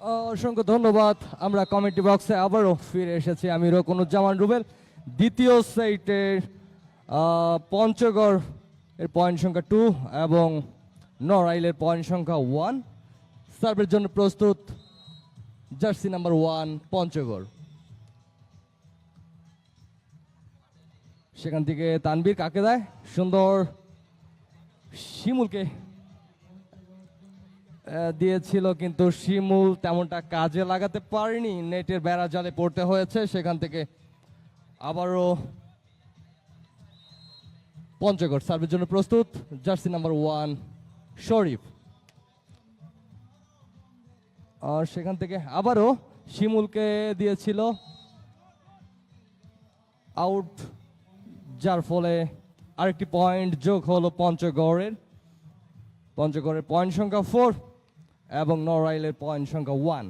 অসংখ্য ধন্যবাদ। আমরা কমেন্টি বক্সে আবারও ফিরে এসেছি। আমি রকনুজ্জামান রুবেল দ্বিতীয় আহ, পঞ্চগড় এর পয়েন্ট সংখ্যা টু এবং নড়াইলের পয়েন্ট সংখ্যা ওয়ান সার্ভের জন্য প্রস্তুত জার্সি নাম্বার ওয়ান পঞ্চগড়। সেখান থেকে তানবীর কাকে দেয়? সুন্দর শিমুলকে দিয়েছিল, কিন্তু শিমুল তেমনটা কাজে লাগাতে পারেনি। নেটের বেড়া জালে পড়তে হয়েছে, সেখান থেকে আবারও পঞ্চগড়। সার্ভের জন্য প্রস্তুত, জার্সি নাম্বার ওয়ান, শরীফ। আর সেখান থেকে আবারও শিমুলকে দিয়েছিল। আউট, যার ফলে আরেকটি পয়েন্ট যোগ হলো পঞ্চগড়ের। পঞ্চগড়ের পয়েন্ট সংখ্যা ফোর এবং নড়াইলের পয়েন্ট সংখ্যা one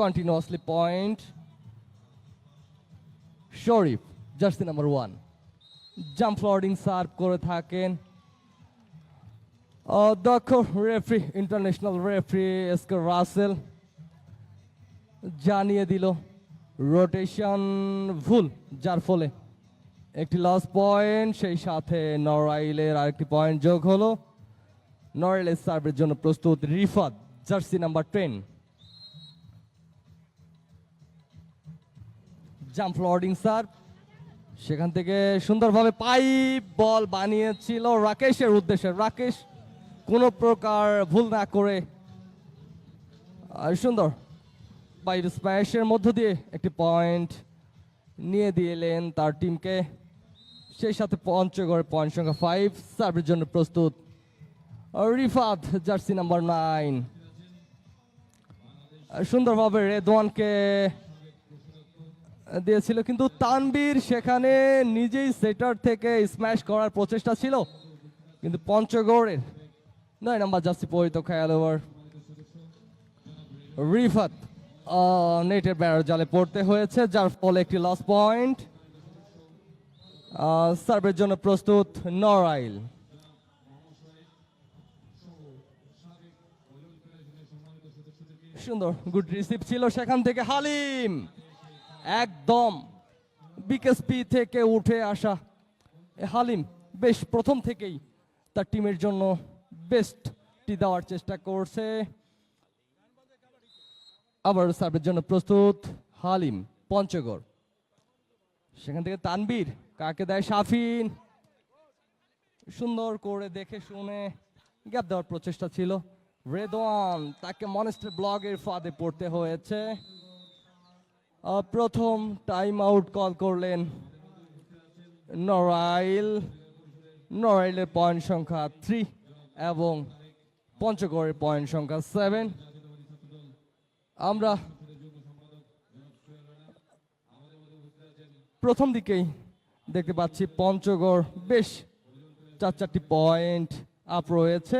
continuously point Sharif jersey number one jump floating serve করে থাকেন। দক্ষ referee international referee SK Rasel জানিয়ে দিল রোটেশন ভুল, যার ফলে একটি লস পয়েন্ট সেই সাথে নড়াইলের আরেকটি পয়েন্ট যোগ হলো। নড়াইলের সার্ভের জন্য প্রস্তুত Rifat, jersey number ten. Jump floating serve সেখান থেকে সুন্দরভাবে পাইপ বল বানিয়েছিল রাকেশের উদ্দেশ্যে। রাকেশ, কোনো প্রকার ভুল না করে। সুন্দর বাইরে স্প্যাশের মধ্য দিয়ে একটি পয়েন্ট নিয়ে দিলেন তার টিমকে সেই সাথে পঞ্চগড়ের পয়েন্ট সংখ্যা ফাইভ সার্ভের জন্য প্রস্তুত। Rifat jersey number nine. সুন্দরভাবে রেদওয়ানকে দিয়েছিল কিন্তু তানবীর সেখানে নিজেই সেটার থেকে স্ম্যাশ করার প্রচেষ্টা ছিল। কিন্তু পঞ্চগড়ের নয় নাম্বার জার্সি পরিত খেলোয়াড় রিফাত আহ, নেটের বেড়ার জালে পড়তে হয়েছে যার ফলে একটি লস পয়েন্ট সার্ভের জন্য প্রস্তুত নড়াইল। সুন্দর গুড রিসিভ ছিল সেখান থেকে হালিম। একদম বিকেএসপি থেকে উঠে আসা। হালিম বেশ প্রথম থেকেই তার টিমের জন্য বেস্টটি দেওয়ার চেষ্টা করছে। আবার সার্ভের জন্য প্রস্তুত হালিম পঞ্চগড়। সেখান থেকে তানবীর কাকে দেয় শাফিন? সুন্দর করে দেখে শুনে গ্যাপ দেওয়ার প্রচেষ্টা ছিল। রেদওয়ান, তাকে মনেস্টার ব্লগের ফাঁদে পড়তে হয়েছে। প্রথম টাইম আউট কল করলেন নড়াইল। নড়াইলের পয়েন্ট সংখ্যা থ্রি এবং পঞ্চগড়ের পয়েন্ট সংখ্যা সেভেন আমরা প্রথম দিকেই দেখতে পাচ্ছি পঞ্চগড় বেশ চার চারটি পয়েন্ট আপ রয়েছে।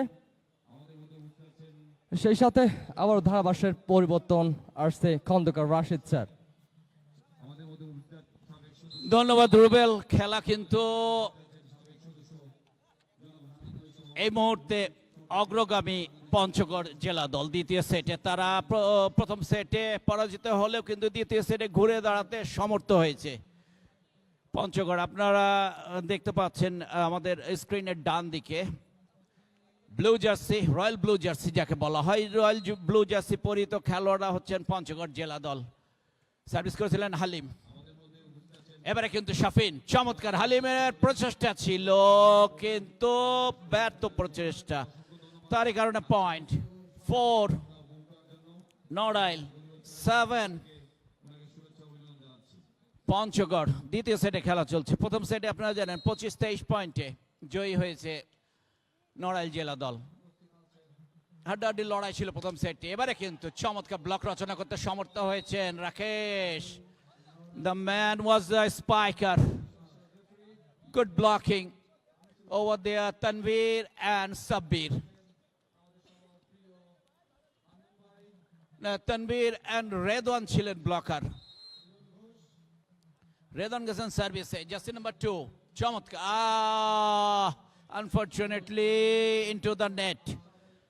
সেই সাথে আবার ধারাভাষ্যের পরিবর্তন আসছে খন্দকার রাশেদ স্যার। ধন্যবাদ, রুবেল। খেলা কিন্তু এই মুহূর্তে অগ্রগামী পঞ্চগড় জেলা দল। দ্বিতীয় সেটে তারা প্র- প্রথম সেটে পরাজিত হলেও কিন্তু দ্বিতীয় সেটে ঘুরে দাঁড়াতে সমর্থ হয়েছে। পঞ্চগড়, আপনারা দেখতে পাচ্ছেন আমাদের স্ক্রিনের ডান দিকে blue jersey, royal blue jersey যাকে বলা হয়, রয়্যাল ব্লু জার্সি পরিহিত খেলোয়াড়রা হচ্ছেন পঞ্চগড় জেলা দল। সার্ভিস করেছিলেন হালিম। এবারে কিন্তু শাফিন, চমৎকার। হালিমের প্রচেষ্টা ছিল, কিন্তু ব্যর্থ প্রচেষ্টা। তারই কারণে point four Narail seven Panchagarh. দ্বিতীয় সেটে খেলা চলছে। প্রথম সেটে আপনারা জানেন পঁচিশ তেইশ পয়েন্টে জয়ী হয়েছে নড়াইল জেলা দল। হাড্ডাহাড্ডি লড়াই ছিল প্রথম সেটটি। এবারে কিন্তু চমৎকার ব্লক রচনা করতে সমর্থ হয়েছেন Rakesh. The man was a spiker. Good blocking over Tanveer and Sabir. Now, Tanveer and Redwan ছিলেন ব্লকার রেদন গেছেন সার্ভিসে জাস্টি নাম্বার টু চমৎকার। আহ unfortunately into the net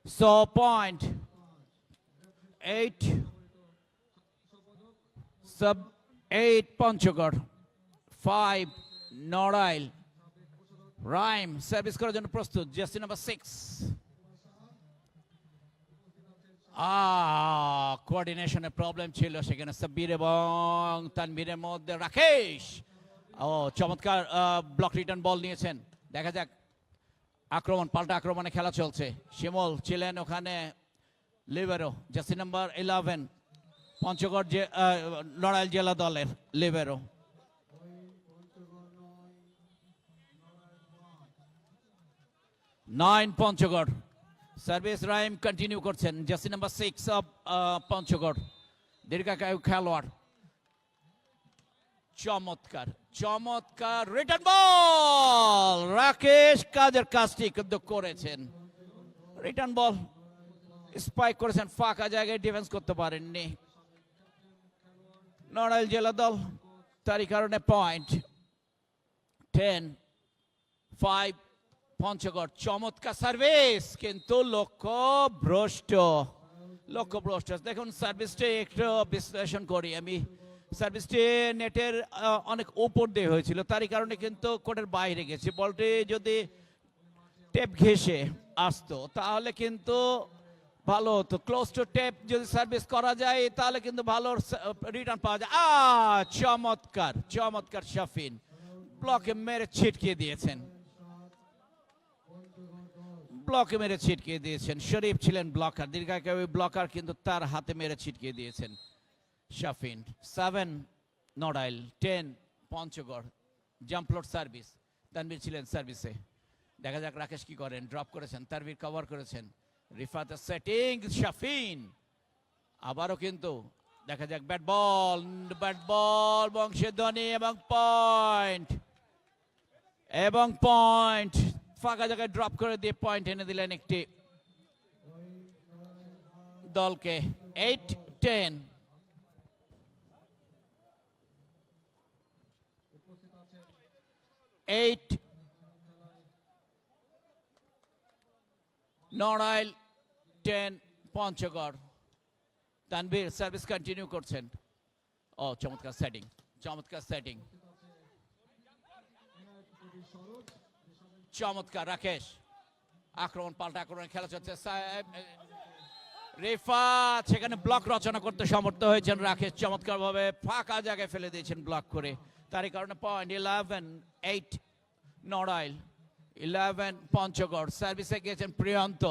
so point eight sub eight Panchagarh five Narail Raim service করার জন্য প্রস্তুত jersey number six কোঅর্ডিনেশনের problem ছিল সেখানে সাব্বির এবং তানবীরের মধ্যে রাকেশ ও চমৎকার ব্লক রিটার্ন বল নিয়েছেন দেখা যাক আক্রমণ পাল্টা আক্রমণে খেলা চলছে। শিমল ছিলেন ওখানে libero jersey number eleven Panchagarh যে আহ, নড়াইল জেলা দলের libero. Nine Panchagarh. Service Raim continue করছেন jersey number six of Panchagarh. দীর্ঘাকায়ু খেলোয়াড়। চমৎকার। চমৎকার রিটার্ন বল রাকেশ কাজের কাজটি কিন্তু করেছেন? রিটার্ন বল স্পাইক করেছেন, ফাঁকা জায়গায় ডিফেন্স করতে পারেননি। নড়াইল জেলা দল, তারই কারণে পয়েন্ট টেন ফাইভ পঞ্চগড়। চমৎকার সার্ভিস কিন্তু লক্ষ্য ভ্রষ্ট। লক্ষ্য ভ্রষ্ট। দেখুন সার্ভিসটি একটু বিশ্লেষণ করি আমি। সার্ভিসটি নেটের অনেক উপর দিয়ে হয়েছিল। তারই কারণে কিন্তু কোর্টের বাইরে গেছে। বলটি যদি টেপ ঘেসে আসতো, তাহলে কিন্তু ভালো হতো। ক্লোজ টু টেপ যদি সার্ভিস করা যায়, তাহলে কিন্তু ভালো রিটার্ন পাওয়া যায়। আ, চমৎকার চমৎকার শাফিন। ব্লকে মেরে ছিটকে দিয়েছেন। ব্লকে মেরে ছিটকে দিয়েছেন। শরীফ ছিলেন ব্লকার দীর্ঘাকাবী ব্লকার কিন্তু তার হাতে মেরে ছিটকে দিয়েছেন। Shafin seven Narail ten Panchagarh jump float service Tanvir ছিলেন সার্ভিসে দেখা যাক রাকেশ কি করেন। ড্রপ করেছেন তানবীর কভার করেছেন। রিফাতের সেটিং শাফিন আবারও কিন্তু দেখা যাক ব্যাট বল ব্যাট বল বংশীধ্বনি এবং পয়েন্ট এবং পয়েন্ট ফাঁকা জায়গায় ড্রপ করে দিয়ে পয়েন্ট এনে দিলেন একটি দলকে। Eight ten eight Narail ten Panchagarh Tanvir service continue করছেন। ও চমৎকার সেটিং চমৎকার সেটিং চমৎকার, রাকেশ। আক্রমণ, পাল্টা আক্রমণ খেলা চলছে। রেফাত সেখানে ব্লক রচনা করতে সমর্থ হয়েছেন রাকেশ। চমৎকার ভাবে ফাঁকা জায়গায় ফেলে দিয়েছেন ব্লক করে। তারই কারণে point eleven eight Narail eleven Panchagarh. সার্ভিসে গিয়েছেন প্রিয়ন্ত,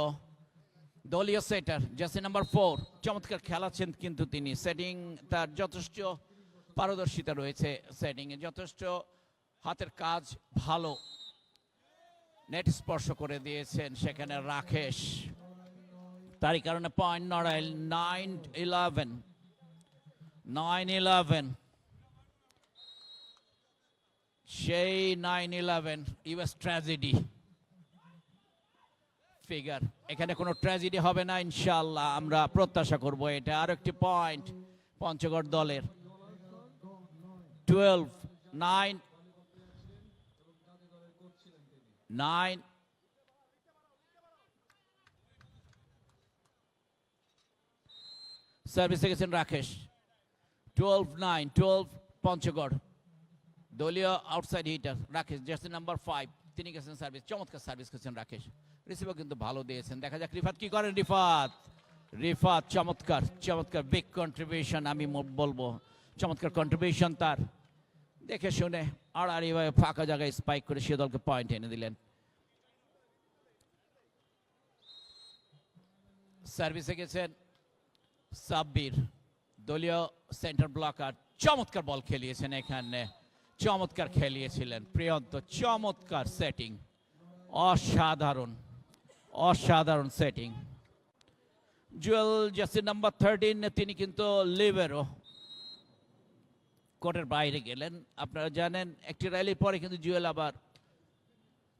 দলীয় সেটার জার্সি নাম্বার ফোর চমৎকার খেলাচ্ছেন কিন্তু তিনি। সেটিং তার যথেষ্ট পারদর্শিতা রয়েছে সেটিংয়ে যথেষ্ট হাতের কাজ ভালো। নেট স্পর্শ করে দিয়েছেন সেখানে রাকেশ। তারই কারণে point Narail nine eleven nine eleven সেই nine eleven US tragedy figure এখানে কোনো ট্র্যাজেডি হবে না ইনশাল্লাহ আমরা প্রত্যাশা করব এটা। আর একটি পয়েন্ট পঞ্চগড় দলের। টুয়েলভ নাইন নাইন সার্ভিসে গেছেন Rakesh. Twelve nine twelve Panchagarh. দলীয় outside hitter Rakesh jersey number five তিনি গেছেন সার্ভিস চমৎকার সার্ভিস করেছেন রাকেশ। রিসিভার কিন্তু ভালো দিয়েছেন। দেখা যাক রিফাত কি করেন, রিফাত। রিফাত চমৎকার চমৎকার বিগ কন্ট্রিবিউশন আমি বলব, চমৎকার কন্ট্রিবিউশন তার। দেখে শুনে আড়াআড়ি ভাবে ফাঁকা জায়গায় স্পাইক করে সে দলকে পয়েন্ট এনে দিলেন। সার্ভিসে গেছেন সাব্বির। দলীয় সেন্টার ব্লকার চমৎকার বল খেলিয়েছেন এখানে। চমৎকার খেলিয়েছিলেন। প্রিয়ন্ত চমৎকার সেটিং অসাধারণ অসাধারণ সেটিং জুয়েল জাসি নাম্বার থার্টিন তিনি কিন্তু লিবেরো কোর্টের বাইরে গেলেন। আপনারা জানেন, একটি র্যালির পরে কিন্তু জুয়েল আবার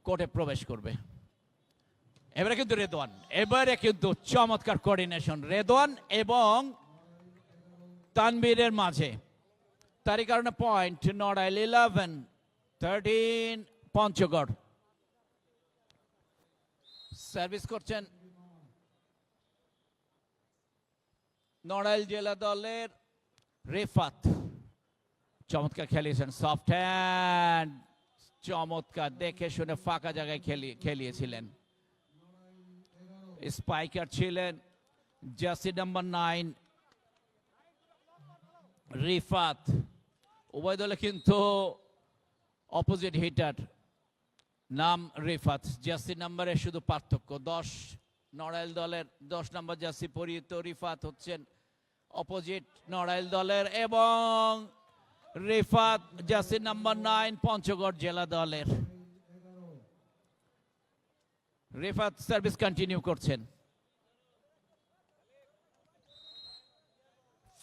কোর্টে প্রবেশ করবে। এবারে কিন্তু রেদওয়ান এবারে কিন্তু চমৎকার কোঅর্ডিনেশন রেদওয়ান এবং তানবীরের মাঝে। কারণে point Narail eleven thirteen Panchagarh service করছেন নড়াইল জেলা দলের রেফাত চমৎকার খেলিয়েছেন সফট হ্যান্ড চমৎকার দেখে শুনে ফাঁকা জায়গায় খেলি খেলিয়েছিলেন স্পাইকার ছিলেন জার্সি নাম্বার নাইন রিফাত দলে কিন্তু অপোজিট হিটার নাম রেফাত জার্সি নাম্বারে শুধু পার্থক্য, দশ নড়াইল দলের, দশ নম্বর জার্সি পরিহিত রিফাত হচ্ছেন অপোজিট নড়াইল দলের এবং Refat jersey number nine Panchagarh জেলা দলের। রেফাত সার্ভিস কন্টিনিউ করছেন।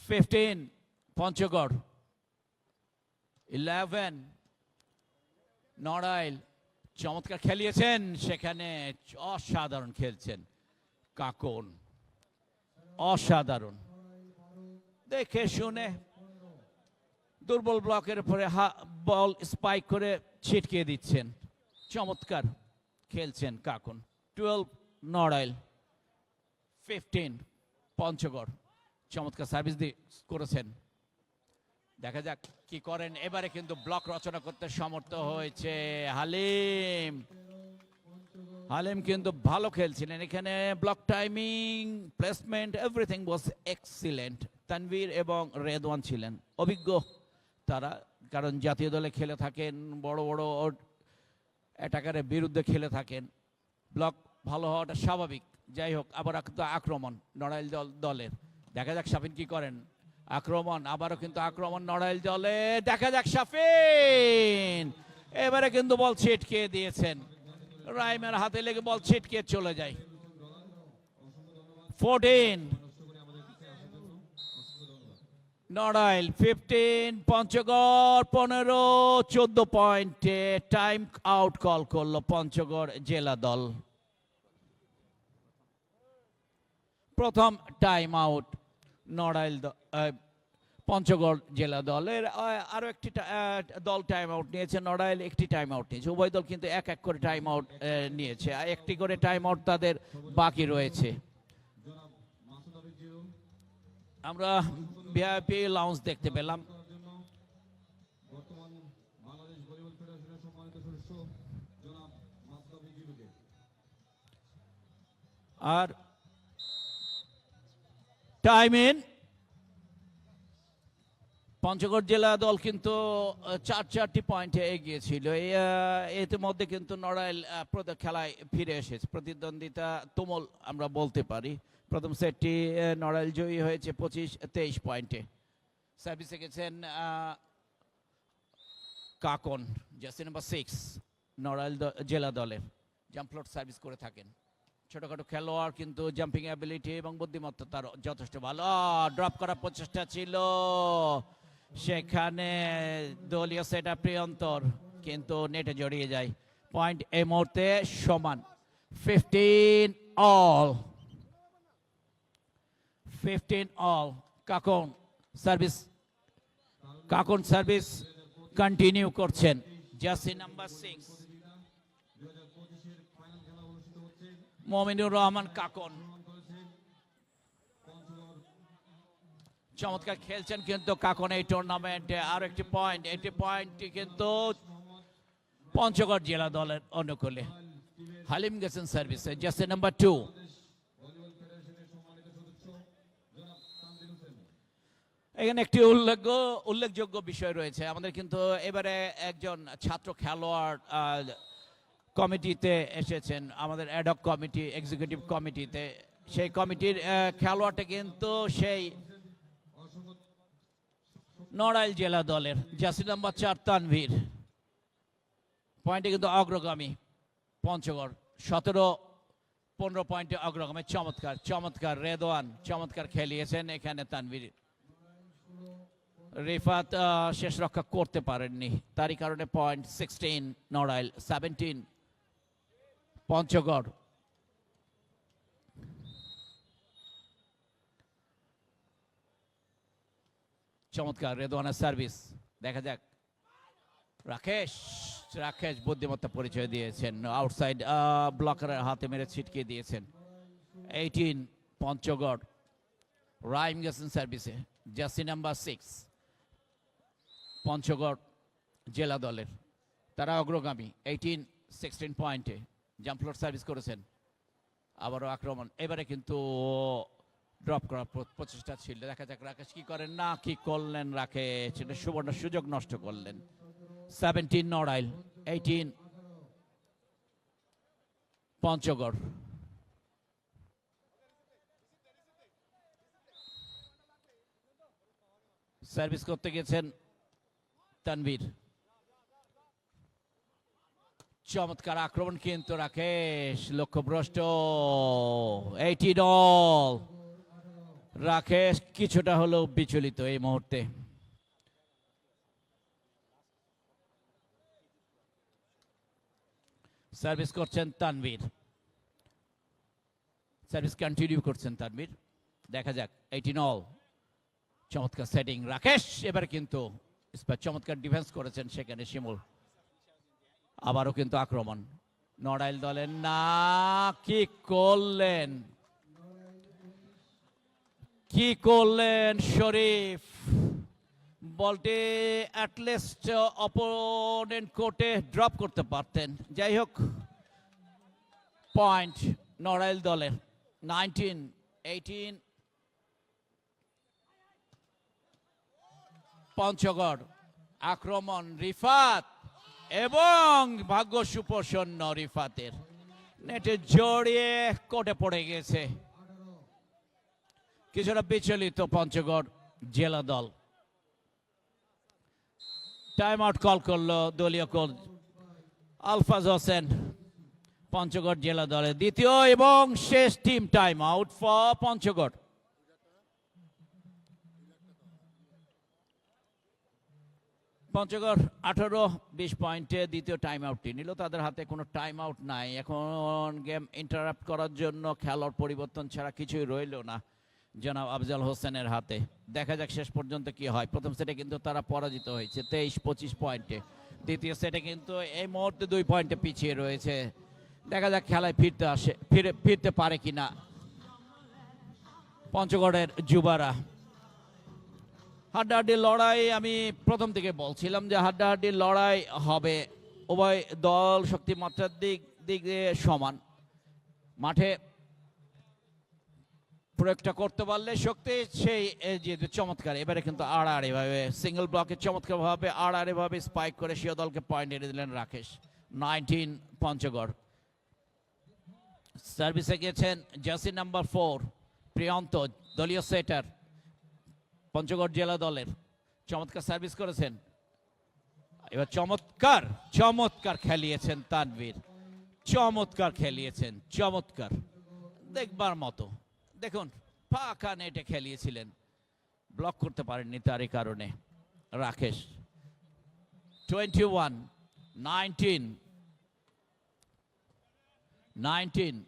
ফিফটিন পঞ্চগড়। ইলেভেন নড়াইল চমৎকার খেলিয়েছেন। সেখানে অসাধারণ খেলছেন কাকন। অসাধারণ। দেখে শুনে দুর্বল ব্লকের উপরে বল স্পাইক করে ছিটকে দিচ্ছেন। চমৎকার খেলছেন কাকুন। Twelve Narail fifteen, Panchagarh. চমৎকার সার্ভিস দিয়ে করেছেন। দেখা যাক। কি করেন? এবারে কিন্তু ব্লক রচনা করতে সমর্থ হয়েছে হালিম। হালিম কিন্তু ভালো খেলছিলেন। এখানে block timing, placement everything was excellent Tanvir এবং রেদওয়ান ছিলেন। অভিজ্ঞ তারা, কারণ জাতীয় দলে খেলে থাকেন, বড় বড় অ্যাটাকারের বিরুদ্ধে খেলে থাকেন। ব্লক ভালো হওয়াটা স্বাভাবিক। যাই হোক আবার আক্রমণ নড়াইল দল দলের। দেখা যাক সাফিন কি করেন। আক্রমণ, আবারও কিন্তু আক্রমণ, নড়াইল দলে দেখা যাক সাফিন এবারে কিন্তু বল ছিটকে দিয়েছেন। রাইমের হাতে লেগে বল ছিটকে চলে যায়। ফোরটিন। নড়াইল, ফিফটিন, পঞ্চগড়, পনেরো, চোদ্দ পয়েন্টে টাইম আউট কল করল পঞ্চগড় জেলা দল। প্রথম টাইম আউট। নড়াইল পঞ্চগড় জেলা দলের আরও একটি দল টাইম আউট নিয়েছে নড়াইল একটি টাইম আউট নিয়েছে। উভয় দল কিন্তু এক এক করে টাইম আউট নিয়েছে। একটি করে টাইম আউট তাদের বাকি রয়েছে। আমরা ভিআইপি লাউঞ্জ দেখতে পেলাম। আর টাইম ইন পঞ্চগড় জেলা দল কিন্তু চার চারটি পয়েন্টে এগিয়ে ছিল এই ইতিমধ্যে কিন্তু নড়াইল খেলায় ফিরে এসেছে। প্রতিদ্বন্দ্বিতা তুমল আমরা বলতে পারি। প্রথম সেটটি নড়াইল জয়ী হয়েছে পঁচিশ, তেইশ পয়েন্টে সার্ভিসে গেছেন Kakon jersey number six Narail জেলা দলের। জাম্পফ্লোট সার্ভিস করে থাকেন। ছোটখাটো খেলোয়াড় কিন্তু জাম্পিং অ্যাবিলিটি এবং বুদ্ধিমত্তা তার যথেষ্ট ভালো। ড্রপ করার প্রচেষ্টা ছিল। সেখানে দলীয় সেটা প্রিয়ন্তর কিন্তু নেটে জড়িয়ে যায়। পয়েন্ট এই মুহূর্তে সমান। Fifteen all fifteen all Kakon service Kakon service continue করছেন। Jersey number six Mominur Rahman Kakon. চমৎকার খেলছেন কিন্তু কাকন এই টুর্নামেন্টে আর একটি পয়েন্ট একটি পয়েন্টটি কিন্তু পঞ্চগড় জেলা দলের অনুকূলে। হালিম গেছেন সার্ভিসে জার্সি নাম্বার টু এখানে একটি উল্লেখ্য উল্লেখযোগ্য বিষয় রয়েছে। আমাদের কিন্তু এবারে একজন ছাত্র খেলোয়াড় কমিটিতে এসেছেন, আমাদের অ্যাডক কমিটি এক্সিকিউটিভ কমিটিতে সেই কমিটির খেলোয়াড়টা কিন্তু সেই নড়াইল জেলা দলের জাসি নাম্বার চার তানভীর। পয়েন্টে কিন্তু অগ্রগামী পঞ্চগড়। সতেরো, পনেরো পয়েন্টে অগ্রগামী, চমৎকার চমৎকার রেদওয়ান চমৎকার খেলিয়েছেন এখানে তানভীর। রিফাত শেষ রক্ষা করতে পারেননি। তারই কারণে point sixteen Narail seventeen Panchagarh চমৎকার রেদওয়ানের সার্ভিস দেখা যাক। রাকেশ রাকেশ বুদ্ধিমত্তা পরিচয় দিয়েছেন। আউটসাইড ব্লকারের হাতে মেরে ছিটকে দিয়েছেন। এইটিন পঞ্চগড় রাইম গেছেন সার্ভিসে জার্সি নাম্বার সিক্স পঞ্চগড় জেলা দলের। তারা অগ্রগামী। এইটিন সিক্সটিন পয়েন্টে জাম্পলোড সার্ভিস করেছেন। আবারও আক্রমণ। এবারে কিন্তু ড্রপ করার প্রচেষ্টা ছিল। দেখা যাক রাকেশ কি করেন, না কি করলেন রাকেশ। এটা সুবর্ণ সুযোগ নষ্ট করলেন। Seventeen Narail eighteen Panchagarh. Service করতে গেছেন তানভীর। চমৎকার আক্রমণ কিন্তু রাকেশ, লক্ষ্যভ্রষ্ট। এইটি ডল রাকেশ, কিছুটা হলেও বিচলিত এই মুহূর্তে। সার্ভিস করছেন তানভীর। সার্ভিস কন্টিনিউ করছেন তানভীর। দেখা যাক এইটিন অল চমৎকার সেটিং, রাকেশ। এবার কিন্তু চমৎকার ডিফেন্স করেছেন সেখানে শিমুল। আবারও কিন্তু আক্রমণ। নড়াইল দলের না কি করলেন। কি করলেন শরীফ? বলটি অ্যাটলিস্ট অপোনেন্ট কোর্টে ড্রপ করতে পারতেন। যাই হোক পয়েন্ট নড়াইল দলের। নাইনটিন এইটিন পঞ্চগড়, আক্রমণ রিফাত। এবং ভাগ্য সুপ্রসন্ন রিফাতের। নেটে জড়িয়ে কোটে পড়ে গেছে। কিছুটা বিচলিত পঞ্চগড় জেলা দল। টাইম আউট কল করল দলীয় কোচ আলফাজ হোসেন, পঞ্চগড় জেলা দলের দ্বিতীয় এবং শেষ team time out for Panchagarh. Panchagarh আঠারো, বিশ পয়েন্টে দ্বিতীয় টাইম আউটটি নিল। তাদের হাতে কোনো টাইম আউট নাই। এখন গেম ইন্টারাপ্ট করার জন্য খেলার পরিবর্তন ছাড়া কিছুই রইল না জনাব আফজাল হোসেনের হাতে। দেখা যাক শেষ পর্যন্ত কি হয়। প্রথম সেটে কিন্তু তারা পরাজিত হয়েছে তেইশ, পঁচিশ পয়েন্টে। দ্বিতীয় সেটে কিন্তু এই মুহূর্তে দুই পয়েন্টে পিছিয়ে রয়েছে। দেখা যাক খেলায় ফিরতে আসে ফিরে ফিরতে পারে কিনা পঞ্চগড়ের যুবারা। হাড্ডাহাড্ডি লড়াই আমি প্রথম থেকে বলছিলাম যে হাড্ডাহাড্ডি লড়াই হবে। উভয় দল শক্তিমাত্রার দিক দিক সমান। মাঠে প্রয়োগটা করতে পারলে শক্তি সেই এ, যে চমৎকার এবারে কিন্তু আড়াআড়ি ভাবে সিঙ্গেল ব্লকে চমৎকার ভাবে আড়াআড়ি ভাবে স্পাইক করে সিও দলকে পয়েন্ট এনে দিলেন রাকেশ। নাইনটিন পঞ্চগড়। সার্ভিসে গেছেন জার্সি নাম্বার ফোর প্রিয়ন্ত দলীয় সেটার পঞ্চগড় জেলা দলের চমৎকার সার্ভিস করেছেন। এবার চমৎকার চমৎকার খেলিয়েছেন তানভীর। চমৎকার খেলিয়েছেন, চমৎকার। দেখবার মতো। দেখুন, ফাঁকা নেটে খেলিয়েছিলেন। ব্লক করতে পারেননি তার এই কারণে। Rakesh twenty one nineteen nineteen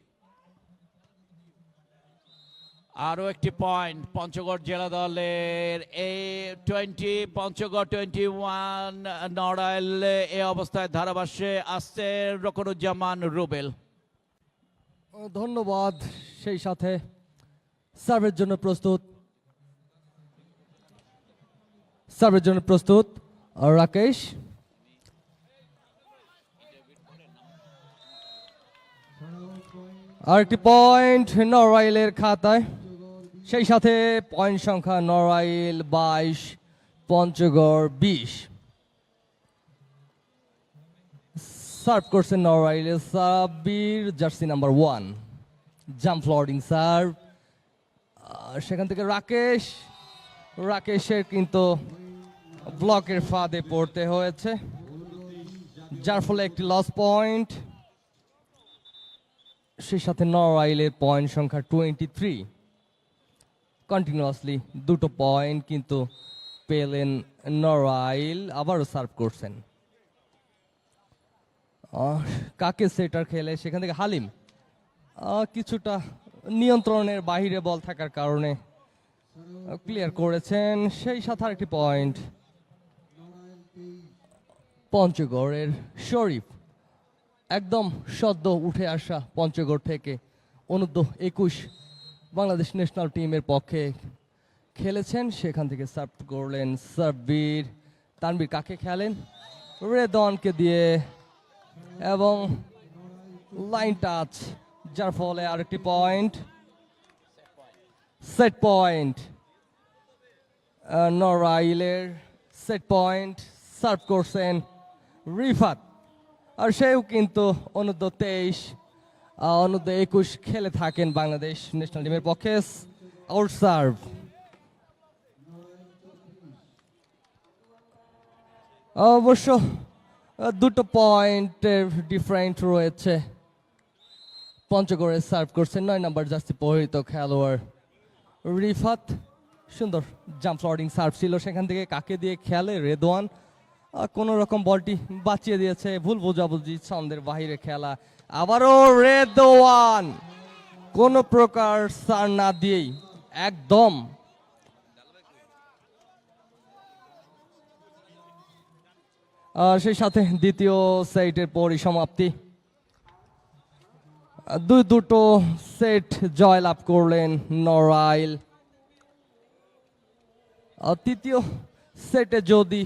আরও একটি পয়েন্ট পঞ্চগড় জেলা দলের এই twenty Panchagarh twenty one Narail এ অবস্থায় ধারাভাষ্যে আসছে রকনুজ্জামান রুবেল। ধন্যবাদ সেই সাথে। সার্ভের জন্য প্রস্তুত। সার্ভের জন্য প্রস্তুত। রাকেশ। আর একটি পয়েন্ট নড়াইলের খাতায়। সেই সাথে পয়েন্ট সংখ্যা নড়াইল বাইশ, পঞ্চগড় বিশ। সার্ভ করছেন নড়াইলের Sabbir jersey number one. Jump floating serve সেখান থেকে রাকেশ। রাকেশের কিন্তু ব্লকের ফাঁদে পড়তে হয়েছে। যার ফলে একটি লস পয়েন্ট সেই সাথে নড়াইলের পয়েন্ট সংখ্যা টোয়েন্টি থ্রি কন্টিনিউয়াসলি দুটো পয়েন্ট কিন্তু পেলেন নড়াইল, আবারও সার্ভ করছেন। কাকে সেটার খেলে? সেখান থেকে হালিম। কিছুটা নিয়ন্ত্রণের বাহিরে বল থাকার কারণে ক্লিয়ার করেছেন। সেই সাথে আরেকটি পয়েন্ট পঞ্চগড়ের শরীফ। একদম সদ্য উঠে আসা পঞ্চগড় থেকে অনূর্ধ্ব একুশ বাংলাদেশ ন্যাশনাল টিমের পক্ষে খেলেছেন। সেখান থেকে সার্ভ করলেন সাব্বির। তানবীর কাকে খেলেন? রেদনকে দিয়ে এবং লাইন টাচ যার ফলে আরেকটি পয়েন্ট সেট পয়েন্ট নরাইলের সেট পয়েন্ট সার্ভ করছেন রিফাত। আর সেও কিন্তু অনূর্ধ্ব তেইশ অনূর্ধ্ব একুশ খেলে থাকেন বাংলাদেশ ন্যাশনাল টিমের পক্ষে। আউট সার্ভ অবশ্য দুটো পয়েন্টের ডিফারেন্ট রয়েছে। পঞ্চগড়ে সার্ভ করছেন নয় নম্বর জাস্তি পরিহিত খেলোয়াড় রিফাত। সুন্দর জাম্প ফ্লডিং সার্ভ ছিল সেখান থেকে কাকে দিয়ে খেলে? রেদওয়ান কোনো রকম বলটি বাঁচিয়ে দিয়েছে। ভুল বোঝাবুঝি, ছন্দের বাহিরে খেলা। আবারও রেদওয়ান কোনো প্রকার সার না দিয়েই একদম। সেই সাথে দ্বিতীয় সেটের পরিসমাপ্তি। দুই দুটো সেট জয়লাভ করলেন নরাইল তৃতীয় সেটে যদি